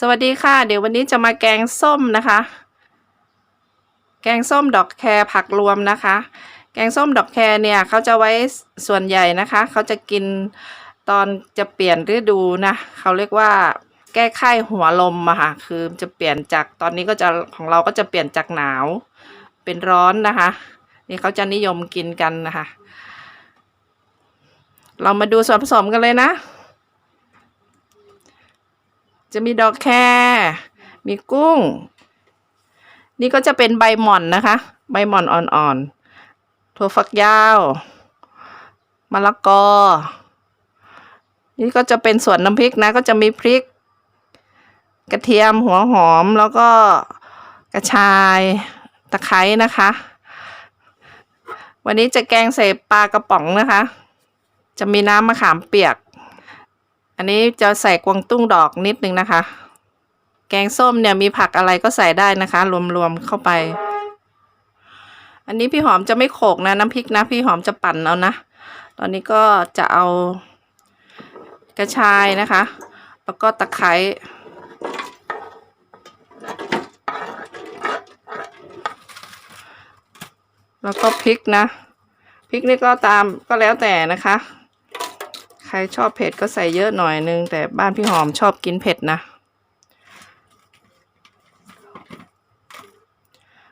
สวัสดีค่ะ เดี๋ยววันนี้จะมาแกงส้มนะคะ แกงส้มดอกแครผักรวมนะคะ แกงส้มดอกแครเนี่ยเขาจะไว้ส่วนใหญ่นะคะเขาจะกินตอนจะเปลี่ยนฤดูนะเขาเรียกว่า แก้ไข้หัวลมอะค่ะคือจะเปลี่ยนจากตอนนี้ก็จะของเราก็จะเปลี่ยนจากหนาว เป็นร้อนนะคะ นี่เขาจะนิยมกินกันนะคะ เรามาดูส่วนผสมกันเลยนะ จะมีดอกแครมีกุ้ง นี่ก็จะเป็นใบหม่อนนะคะ ใบหม่อนอ่อนๆถั่วฝักยาวมะละกอ นี่ก็จะเป็นส่วนน้ำพริกนะ ก็จะมีพริก กระเทียมหัวหอมแล้วก็กระชายตะไคร้นะคะ วันนี้จะแกงใส่ปลากระป๋องนะคะ จะมีน้ำมะขามเปียก อันนี้จะใส่กวางตุ้งดอกนิดนึงนะคะ แกงส้มเนี่ยมีผักอะไรก็ใส่ได้นะคะ รวมๆเข้าไป อันนี้พี่หอมจะไม่โขกนะน้ำพริกนะ พี่หอมจะปั่นเอานะ ตอนนี้ก็จะเอากระชายนะคะ แล้วก็ตะไคร้แล้วก็พริกนะพริกนี่ก็ตามก็แล้วแต่นะคะ ใครชอบเผ็ดก็ใส่เยอะหน่อยนึง แต่บ้านพี่หอมชอบกินเผ็ดนะ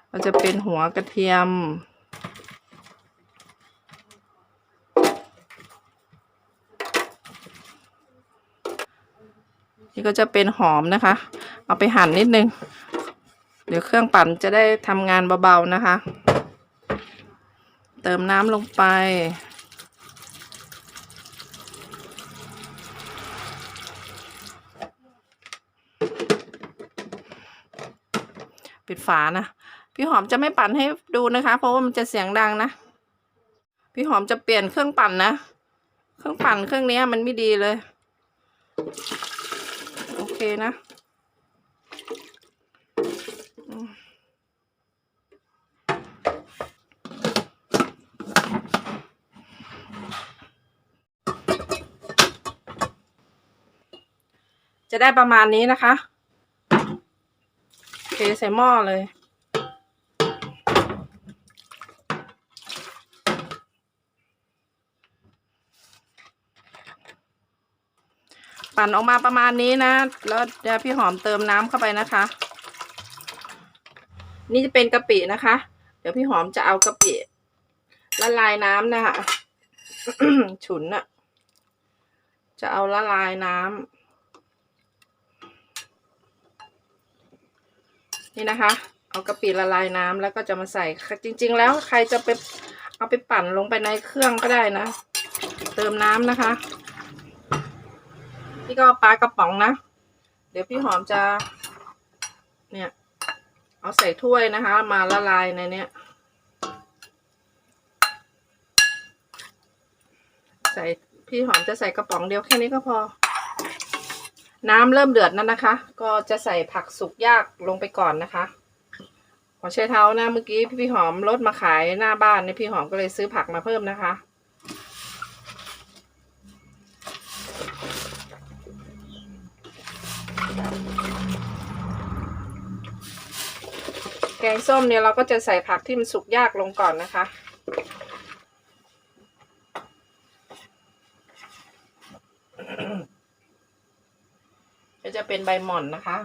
เราจะเป็นหัวกระเทียม นี่ก็จะเป็นหอมนะคะ เอาไปหั่นนิดนึง เดี๋ยวเครื่องปั่นจะได้ทำงานเบาๆนะคะ เติมน้ำลงไป ปิดฝานะ พี่หอมจะไม่ปั่นให้ดูนะคะ เพราะว่ามันจะเสียงดังนะ พี่หอมจะเปลี่ยนเครื่องปั่นนะ เครื่องปั่นเครื่องนี้มันไม่ดีเลย โอเคนะจะได้ประมาณนี้นะคะ เทใส่หม้อเลย ปั่นออกมาประมาณนี้นะ แล้วเดี๋ยวพี่หอมเติมน้ำเข้าไปนะคะ นี่จะเป็นกะปินะคะ เดี๋ยวพี่หอมจะเอากะปิละลายน้ำนะคะฉุนอะจะเอาละลายน้ำ นี่นะคะ เอากะปิละลายน้ำแล้วก็จะมาใส่จริง ๆ แล้วใครจะไปเอาไปปั่นลงไปในเครื่องก็ได้นะ เติมน้ำนะคะนี่ก็ปลากระป๋องนะ เดี๋ยวพี่หอมจะ เนี่ย เอาใส่ถ้วยนะคะ มาละลายในเนี้ยใส่พี่หอมจะใส่กระป๋องเดียวแค่นี้ก็พอ น้ำเริ่มเดือดแล้วนะคะ ก็จะใส่ผักสุกยากลงไปก่อนนะคะ ขอใช้เท้านะเมื่อกี้พี่หอมรถมาขายหน้าบ้านเนี่ยพี่หอมก็เลยซื้อผักมาเพิ่มนะคะ แกงส้มเนี่ยเราก็จะใส่ผักที่มันสุกยากลงก่อนนะคะ ก็จะ เป็นใบหม่อนนะคะ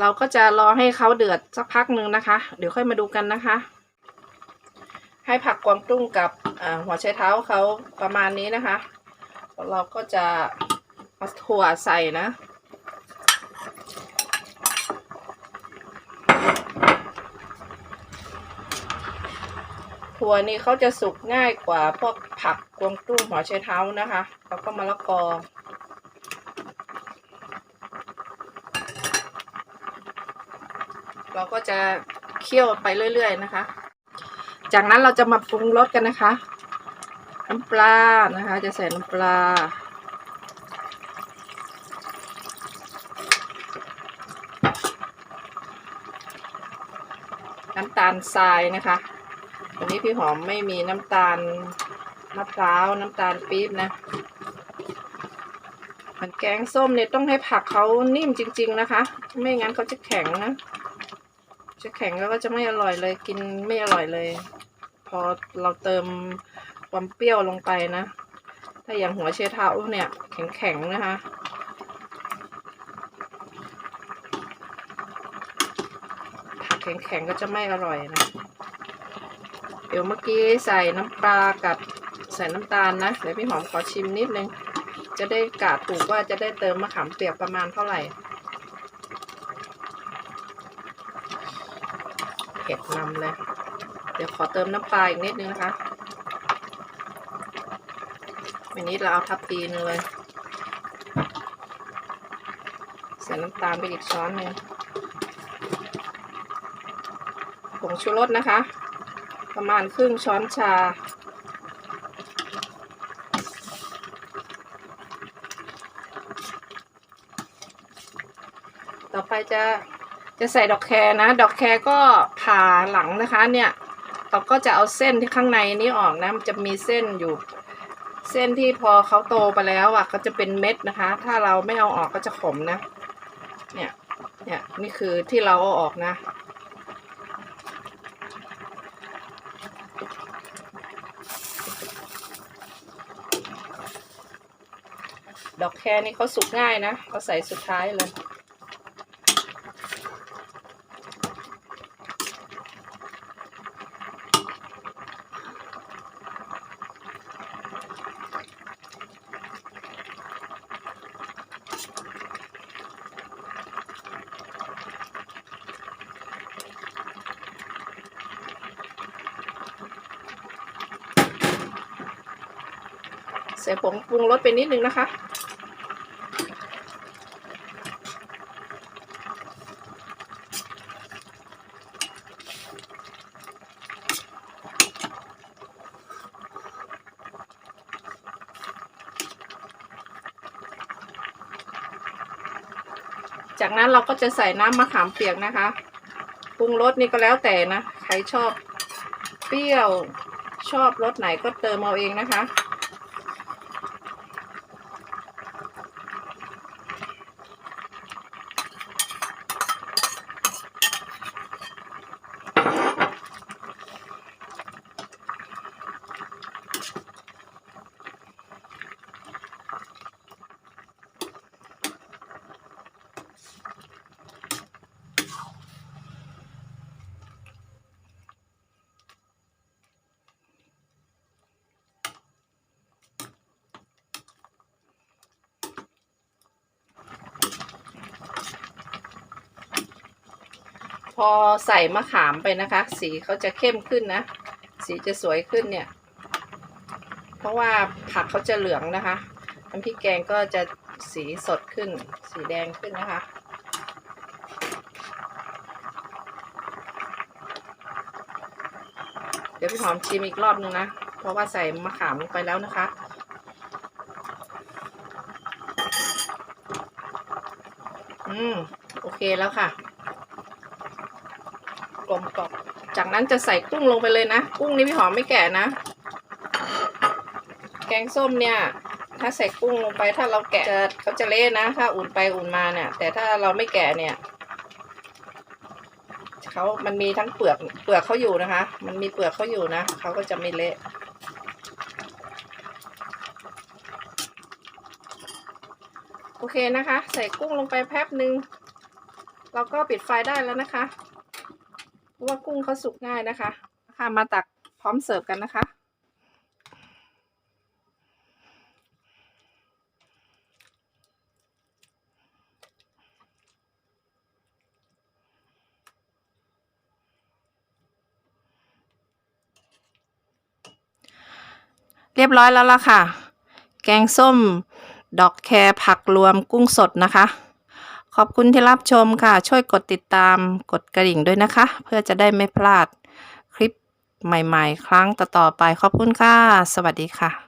เราก็จะรอให้เขาเดือดสักพักหนึ่งนะคะ เดี๋ยวค่อยมาดูกันนะคะ ให้ผักกวางตุ้งกับหัวไชเท้าเขาประมาณนี้นะคะ เราก็จะเอาถั่วใส่นะ ถั่วนี่เขาจะสุกง่ายกว่าพวกผักกวางตุ้งหัวไชเท้านะคะ แล้วก็มะละกอเราก็จะเคี่ยวไปเรื่อย ๆ นะคะ จากนั้นเราจะมาปรุงรสกันนะคะ น้ำปลานะคะ จะใส่น้ำปลา น้ำตาลทรายนะคะ นี้พี่หอมไม่มีน้ำตาลมะพร้าวน้ำตาลปี๊บนะมันแกงส้มเนี่ยต้องให้ผักเขานิ่มจริง ๆ นะคะ ไม่งั้นเขาจะแข็งนะ จะแข็งแล้วก็จะไม่อร่อยเลย กินไม่อร่อยเลย พอเราเติมความเปรี้ยวลงไปนะ ถ้าอย่างหัวเชเท้าเนี่ยแข็งๆนะคะผักแข็งๆก็จะไม่อร่อยนะ ดี๋ยวเมื่อกี้ใส่น้ำปลากับใส่น้ำตาลนะ เดี๋ยวพี่หอมขอชิมนิดนึง จะได้กะถูกว่าจะได้เติมมะขามเปียกประมาณเท่าไหร่ เผ็ดนำเลย เดี๋ยวขอเติมน้ำปลาอีกนิดนึงนะคะอันนี้เราเอาทับปีนเลย ใส่น้ำตาลไปอีกช้อนหนึ่งผงชูรสนะคะ ประมาณครึ่งช้อนชา ต่อไปจะจะใส่ดอกแครนะ ดอกแครก็ผ่าหลังนะคะเนี่ย เราก็จะเอาเส้นที่ข้างในนี้ออกนะ มันจะมีเส้นอยู่ เส้นที่พอเขาโตไปแล้วอะก็จะเป็นเม็ดนะคะ ถ้าเราไม่เอาออกก็จะขมนะ เนี่ย เนี่ยนี่คือที่เราเอาออกนะ ดอกแครนี่เขาสุกง่ายนะเขาใส่สุดท้ายเลยใส่ผงปรุงรสไปนิดนึงนะคะ จากนั้นเราก็จะใส่น้ำมะขามเปียกนะคะ ปรุงรสนี่ก็แล้วแต่นะ ใครชอบเปรี้ยวชอบรสไหนก็เติมเอาเองนะคะ พอใส่มะขามไปนะคะ สีเขาจะเข้มขึ้นนะ สีจะสวยขึ้นเนี่ย เพราะว่าผักเขาจะเหลืองนะคะน้ำพริกแกงก็จะสีสดขึ้น สีแดงขึ้นนะคะ เดี๋ยวพี่หอมชิมอีกรอบนึงนะ เพราะว่าใส่มะขามลงไปแล้วนะคะอืม โอเคแล้วค่ะ ลมกล่อมจากนั้นจะใส่กุ้งลงไปเลยนะ กุ้งนี่พี่หอมไม่แก่นะ แกงส้มเนี่ยถ้าใส่กุ้งลงไปถ้าเราแกะจะเขาจะเละนะ ถ้าอุ่นไปอุ่นมาเนี่ย แต่ถ้าเราไม่แกะเนี่ยเขามันมีทั้งเปลือกเปลือกเขาอยู่นะคะ มันมีเปลือกเขาอยู่นะเขาก็จะไม่เละโอเคนะคะ ใส่กุ้งลงไปแป๊บหนึ่งเราก็ปิดไฟได้แล้วนะคะ เพราะว่ากุ้งเขาสุกง่ายนะคะค่ะมาตักพร้อมเสิร์ฟกันนะคะ เรียบร้อยแล้วล่ะค่ะ แกงส้ม ดอกแครผักรวมกุ้งสดนะคะ ขอบคุณที่รับชมค่ะ ช่วยกดติดตามกดกระดิ่งด้วยนะคะ เพื่อจะได้ไม่พลาดคลิปใหม่ ๆ ครั้งต่อๆไป ขอบคุณค่ะ สวัสดีค่ะ